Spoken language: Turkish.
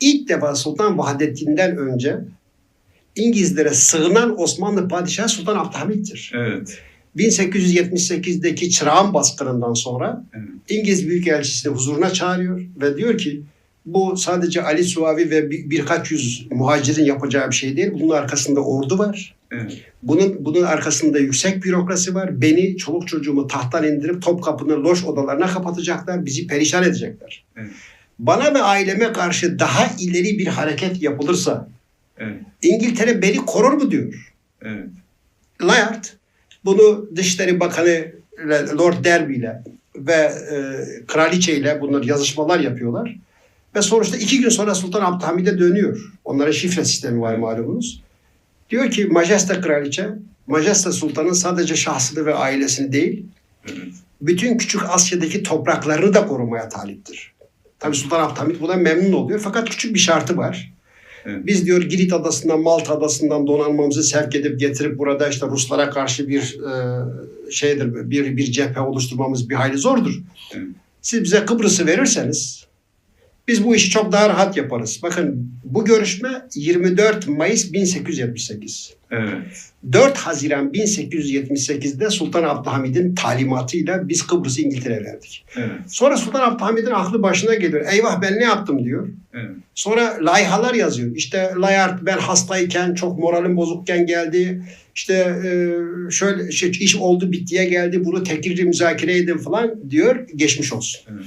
ilk defa Sultan Vahdettin'den önce İngilizlere sığınan Osmanlı Padişahı Sultan Abdülhamit'tir. Evet. 1878'deki Çırağan baskınından sonra Evet. İngiliz Büyükelçisi'ni huzuruna çağırıyor ve diyor ki bu sadece Ali Suavi ve bir- birkaç yüz muhacirin yapacağı bir şey değil. Bunun arkasında ordu var. Evet. Bunun bunun arkasında yüksek bürokrasi var. Beni, çoluk çocuğumu tahttan indirip Topkapı'nın loş odalarına kapatacaklar. Bizi perişan edecekler. Evet. Bana ve aileme karşı daha ileri bir hareket yapılırsa Evet. İngiltere beni korur mu diyor. Evet. Layard bunu Dışişleri Bakanı Lord Derby ile ve e, Kraliçe ile bunlar yazışmalar yapıyorlar. Ve sonuçta iki gün sonra Sultan Abdülhamid'e dönüyor. Onlara şifre sistemi var malumunuz. Diyor ki Majeste Kraliçe, Majeste Sultan'ın sadece şahsını ve ailesini değil, Evet. bütün küçük Asya'daki topraklarını da korumaya taliptir. Tabi Sultan Abdülhamid buna memnun oluyor fakat küçük bir şartı var. Evet. Biz diyor Girit adasından, Malta adasından donanmamızı sevk edip getirip burada işte Ruslara karşı bir e, şeydir, bir bir cephe oluşturmamız bir hayli zordur. Evet. Siz bize Kıbrıs'ı verirseniz biz bu işi çok daha rahat yaparız. Bakın bu görüşme 24 Mayıs 1878. Evet. 4 Haziran 1878'de Sultan Abdülhamid'in talimatıyla biz Kıbrıs'ı İngiltere'ye verdik. Evet. Sonra Sultan Abdülhamid'in aklı başına geliyor. Eyvah ben ne yaptım diyor. Evet. Sonra layhalar yazıyor. İşte Layard ben hastayken çok moralim bozukken geldi. İşte e, şöyle şey, iş oldu bittiye geldi. Bunu tekrar müzakere edin falan diyor. Geçmiş olsun. Evet.